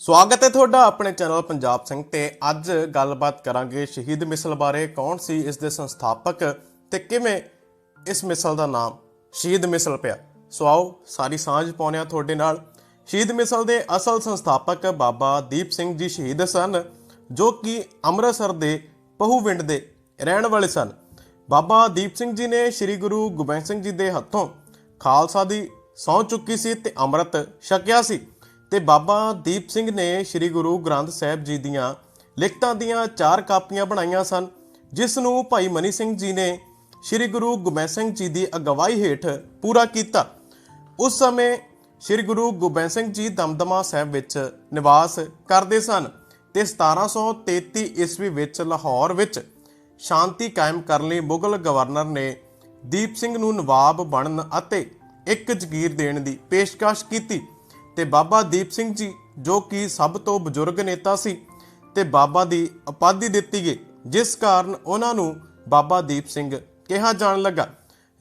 ਸਵਾਗਤ ਹੈ ਤੁਹਾਡਾ ਆਪਣੇ ਚੈਨਲ ਪੰਜਾਬ ਸਿੰਘ ਤੇ ਅੱਜ ਗੱਲਬਾਤ ਕਰਾਂਗੇ ਸ਼ਹੀਦ ਮਿਸਲ ਬਾਰੇ ਕੌਣ ਸੀ, ਇਸ ਦੇ ਸੰਸਥਾਪਕ ਤੇ ਕਿਵੇਂ ਇਸ ਮਿਸਲ ਦਾ ਨਾਮ ਸ਼ਹੀਦ ਮਿਸਲ ਪਿਆ। ਸੋ ਆਓ ਸਾਰੀ ਸਾਂਝ ਪਾਉਂਦੇ ਹਾਂ ਤੁਹਾਡੇ ਨਾਲ। ਸ਼ਹੀਦ ਮਿਸਲ ਦੇ ਅਸਲ ਸੰਸਥਾਪਕ ਬਾਬਾ ਦੀਪ ਸਿੰਘ ਜੀ ਸ਼ਹੀਦ ਸਨ, ਜੋ ਕਿ ਅੰਮ੍ਰਿਤਸਰ ਦੇ ਪਹੂਵਿੰਡ ਦੇ ਰਹਿਣ ਵਾਲੇ ਸਨ। ਬਾਬਾ ਦੀਪ ਸਿੰਘ ਜੀ ਨੇ ਸ੍ਰੀ ਗੁਰੂ ਗੋਬਿੰਦ ਸਿੰਘ ਜੀ ਦੇ ਹੱਥੋਂ ਖਾਲਸਾ ਦੀ ਸਹੁੰ ਚੁੱਕੀ ਸੀ ਤੇ ਅੰਮ੍ਰਿਤ ਛਕਿਆ ਸੀ। ਤੇ ਬਾਬਾ ਦੀਪ ਸਿੰਘ ਨੇ ਸ੍ਰੀ ਗੁਰੂ ਗ੍ਰੰਥ ਸਾਹਿਬ ਜੀ ਦੀਆਂ ਲਿਖਤਾਂ ਦੀਆਂ ਚਾਰ ਕਾਪੀਆਂ ਬਣਾਈਆਂ ਸਨ, ਜਿਸ ਨੂੰ ਭਾਈ ਮਨੀ ਸਿੰਘ ਜੀ ਨੇ ਸ੍ਰੀ ਗੁਰੂ ਗੋਬਿੰਦ ਸਿੰਘ ਜੀ ਦੀ ਅਗਵਾਈ ਹੇਠ ਪੂਰਾ ਕੀਤਾ। ਉਸ ਸਮੇਂ ਸ੍ਰੀ ਗੁਰੂ ਗੋਬਿੰਦ ਸਿੰਘ ਜੀ ਦਮਦਮਾ ਸਾਹਿਬ ਵਿੱਚ ਨਿਵਾਸ ਕਰਦੇ ਸਨ ਤੇ 1733 ਈਸਵੀ ਵਿੱਚ ਲਾਹੌਰ ਵਿੱਚ ਸ਼ਾਂਤੀ ਕਾਇਮ ਕਰਨ ਲਈ ਮੁਗਲ ਗਵਰਨਰ ਨੇ ਦੀਪ ਸਿੰਘ ਨੂੰ ਨਵਾਬ ਬਣਨ ਅਤੇ ਇੱਕ ਜ਼ਗੀਰ ਦੇਣ ਦੀ ਪੇਸ਼ਕਸ਼ ਕੀਤੀ। ਤੇ ਬਾਬਾ ਦੀਪ ਸਿੰਘ ਜੀ, ਜੋ ਕਿ ਸਭ ਤੋਂ ਬਜ਼ੁਰਗ ਨੇਤਾ ਸੀ, ਤੇ ਬਾਬਾ ਦੀ ਉਪਾਧੀ ਦਿੱਤੀ ਗਈ, ਜਿਸ ਕਾਰਨ ਉਹਨਾਂ ਨੂੰ ਬਾਬਾ ਦੀਪ ਸਿੰਘ ਕਿਹਾ ਜਾਣ ਲੱਗਾ।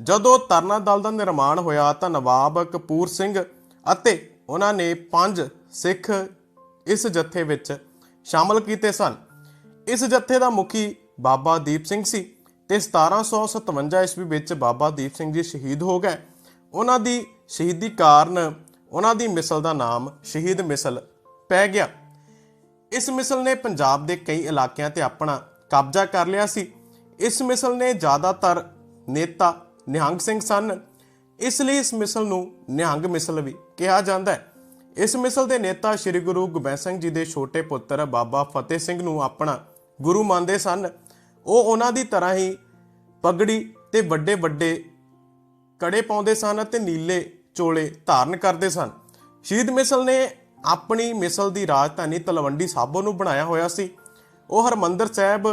ਜਦੋਂ ਤਰਨਾ ਦਲ ਦਾ ਨਿਰਮਾਣ ਹੋਇਆ, ਤਾਂ ਨਵਾਬ ਕਪੂਰ ਸਿੰਘ ਅਤੇ ਉਹਨਾਂ ਨੇ ਪੰਜ ਸਿੱਖ ਇਸ ਜੱਥੇ ਵਿੱਚ ਸ਼ਾਮਲ ਕੀਤੇ ਸਨ। ਇਸ ਜੱਥੇ ਦਾ ਮੁਖੀ ਬਾਬਾ ਦੀਪ ਸਿੰਘ ਸੀ ਤੇ 1757 ਈਸਵੀ ਵਿੱਚ ਬਾਬਾ ਦੀਪ ਸਿੰਘ ਜੀ ਸ਼ਹੀਦ ਹੋ ਗਏ। ਉਹਨਾਂ ਦੀ ਸ਼ਹੀਦੀ ਕਾਰਨ ਉਹਨਾਂ ਦੀ ਮਿਸਲ ਦਾ ਨਾਮ ਸ਼ਹੀਦ ਮਿਸਲ ਪੈ ਗਿਆ। ਇਸ ਮਿਸਲ ਨੇ ਪੰਜਾਬ ਦੇ ਕਈ ਇਲਾਕਿਆਂ ਤੇ ਆਪਣਾ ਕਬਜ਼ਾ ਕਰ ਲਿਆ ਸੀ। ਇਸ ਮਿਸਲ ਨੇ ਜ਼ਿਆਦਾਤਰ ਨੇਤਾ ਨਿਹੰਗ ਸਿੰਘ ਸਨ। ਇਸ ਲਈ ਇਸ ਮਿਸਲ ਨੂੰ ਨਿਹੰਗ ਮਿਸਲ ਵੀ ਕਿਹਾ ਜਾਂਦਾ ਹੈ। ਇਸ ਮਿਸਲ ਦੇ ਨੇਤਾ ਸ੍ਰੀ ਗੁਰੂ ਗੋਬਿੰਦ ਸਿੰਘ ਜੀ ਦੇ ਛੋਟੇ ਪੁੱਤਰ ਬਾਬਾ ਫਤਿਹ ਸਿੰਘ ਨੂੰ ਆਪਣਾ ਗੁਰੂ ਮੰਨਦੇ ਸਨ। ਉਹ ਉਹਨਾਂ ਦੀ ਤਰ੍ਹਾਂ ਹੀ ਪਗੜੀ ਤੇ ਵੱਡੇ ਵੱਡੇ ਕੜੇ ਪਾਉਂਦੇ ਸਨ ਅਤੇ ਨੀਲੇ ਚੋਲੇ ਧਾਰਨ ਕਰਦੇ ਸਨ। ਸ਼ਹੀਦ ਮਿਸਲ ਨੇ ਆਪਣੀ ਮਿਸਲ ਦੀ ਰਾਜਧਾਨੀ ਤਲਵੰਡੀ ਸਾਬੋ ਨੂੰ ਬਣਾਇਆ ਹੋਇਆ ਸੀ। ਉਹ ਹਰਮੰਦਰ ਸਾਹਿਬ,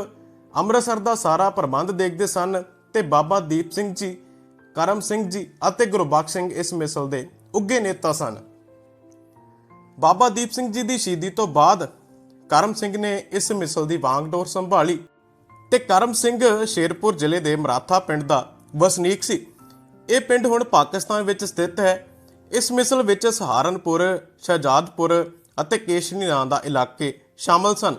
ਅੰਮ੍ਰਿਤਸਰ ਦਾ ਸਾਰਾ ਪ੍ਰਬੰਧ ਦੇਖਦੇ ਸਨ ਤੇ ਬਾਬਾ ਦੀਪ ਸਿੰਘ ਜੀ, ਕਰਮ ਸਿੰਘ ਜੀ ਅਤੇ ਗੁਰਬਖਸ਼ ਸਿੰਘ ਇਸ ਮਿਸਲ ਦੇ ਉੱਗੇ ਨੇਤਾ ਸਨ। ਬਾਬਾ ਦੀਪ ਸਿੰਘ ਜੀ ਦੀ ਸ਼ਹੀਦੀ ਤੋਂ ਬਾਅਦ ਕਰਮ ਸਿੰਘ ਨੇ ਇਸ ਮਿਸਲ ਦੀ ਵਾਂਗਡੋਰ ਸੰਭਾਲੀ ਤੇ ਕਰਮ ਸਿੰਘ ਸ਼ੇਰਪੁਰ ਜ਼ਿਲ੍ਹੇ ਦੇ ਮਰਾਠਾ ਪਿੰਡ ਦਾ ਵਸਨੀਕ ਸੀ। ਇਹ ਪਿੰਡ ਹੁਣ ਪਾਕਿਸਤਾਨ ਵਿੱਚ ਸਥਿਤ ਹੈ। ਇਸ ਮਿਸਲ ਵਿੱਚ ਸਹਾਰਨਪੁਰ, ਸ਼ਹਜਾਦਪੁਰ ਅਤੇ ਕੇਸ਼ਨੀ ਨਾਂ ਦਾ ਇਲਾਕੇ ਸ਼ਾਮਲ ਸਨ।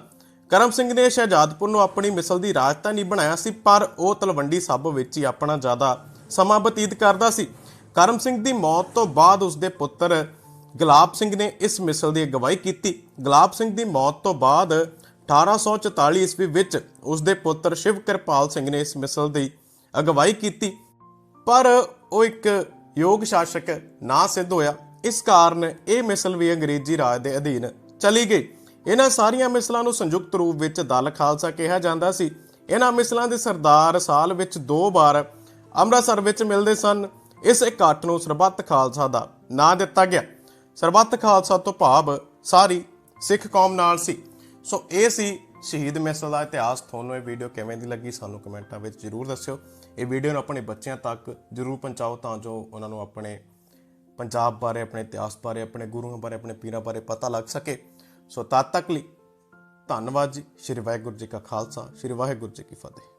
ਕਰਮ ਸਿੰਘ ਨੇ ਸ਼ਹਜਾਦਪੁਰ ਨੂੰ ਆਪਣੀ ਮਿਸਲ ਦੀ ਰਾਜਧਾਨੀ ਬਣਾਇਆ ਸੀ, ਪਰ ਉਹ ਤਲਵੰਡੀ ਸਾਬੋ ਵਿੱਚ ਹੀ ਆਪਣਾ ਜ਼ਿਆਦਾ ਸਮਾਂ ਬਤੀਤ ਕਰਦਾ ਸੀ। ਕਰਮ ਸਿੰਘ ਦੀ ਮੌਤ ਤੋਂ ਬਾਅਦ ਉਸ ਦੇ ਪੁੱਤਰ ਗੁਲਾਬ ਸਿੰਘ ਨੇ ਇਸ ਮਿਸਲ ਦੀ ਅਗਵਾਈ ਕੀਤੀ। ਗੁਲਾਬ ਸਿੰਘ ਦੀ ਮੌਤ ਤੋਂ ਬਾਅਦ 1844 ਈਸਵੀ ਵਿੱਚ ਉਸ ਦੇ ਪੁੱਤਰ ਸ਼ਿਵ ਕਿਰਪਾਲ ਸਿੰਘ ਨੇ ਇਸ ਮਿਸਲ ਦੀ ਅਗਵਾਈ ਕੀਤੀ। ਪਰ ਉਹ ਇੱਕ ਯੋਗ ਸ਼ਾਸਕ ਨਾ ਸਿੱਧ ਹੋਇਆ। ਇਸ ਕਾਰਨ ਇਹ ਮਿਸਲ ਵੀ ਅੰਗਰੇਜ਼ੀ ਰਾਜ ਦੇ ਅਧੀਨ ਚਲੀ ਗਈ। ਇਹਨਾਂ ਸਾਰੀਆਂ ਮਿਸਲਾਂ ਨੂੰ ਸੰਯੁਕਤ ਰੂਪ ਵਿੱਚ ਦਲ ਖਾਲਸਾ ਕਿਹਾ ਜਾਂਦਾ ਸੀ। ਇਹਨਾਂ ਮਿਸਲਾਂ ਦੇ ਸਰਦਾਰ ਸਾਲ ਵਿੱਚ ਦੋ ਵਾਰ ਅੰਮ੍ਰਿਤਸਰ ਵਿੱਚ ਮਿਲਦੇ ਸਨ। ਇਸ ਇਕੱਠ ਨੂੰ ਸਰਬੱਤ ਖਾਲਸਾ ਦਾ ਨਾਂ ਦਿੱਤਾ ਗਿਆ। ਸਰਬੱਤ ਖਾਲਸਾ ਤੋਂ ਭਾਵ ਸਾਰੀ ਸਿੱਖ ਕੌਮ ਨਾਲ ਸੀ। ਸੋ ਇਹ ਸੀ ਸ਼ਹੀਦ ਮਿਸਲ ਦਾ ਇਤਿਹਾਸ, ਤੁਹਾਨੂੰ ਇਹ ਵੀਡੀਓ ਕਿਵੇਂ ਦੀ ਲੱਗੀ ਸਾਨੂੰ ਕਮੈਂਟਾਂ ਵਿੱਚ ਜਰੂਰ ਦੱਸਿਓ। ਇਹ ਵੀਡੀਓ ਨੂੰ ਆਪਣੇ ਬੱਚਿਆਂ ਤੱਕ ਜਰੂਰ ਪਹੁੰਚਾਓ ਤਾਂ ਜੋ ਉਹਨਾਂ ਨੂੰ ਆਪਣੇ ਪੰਜਾਬ ਬਾਰੇ, ਆਪਣੇ ਇਤਿਹਾਸ ਬਾਰੇ, ਆਪਣੇ ਗੁਰੂਆਂ ਬਾਰੇ, ਆਪਣੇ ਪੀਰਾਂ ਬਾਰੇ ਪਤਾ ਲੱਗ ਸਕੇ। ਸੋ ਤਦ ਤੱਕ ਲਈ ਧੰਨਵਾਦ ਜੀ। ਸ਼੍ਰੀ ਵਾਹਿਗੁਰੂ ਜੀ ਕਾ ਖਾਲਸਾ, ਸ਼੍ਰੀ ਵਾਹਿਗੁਰੂ ਜੀ ਕੀ ਫਤਿਹ।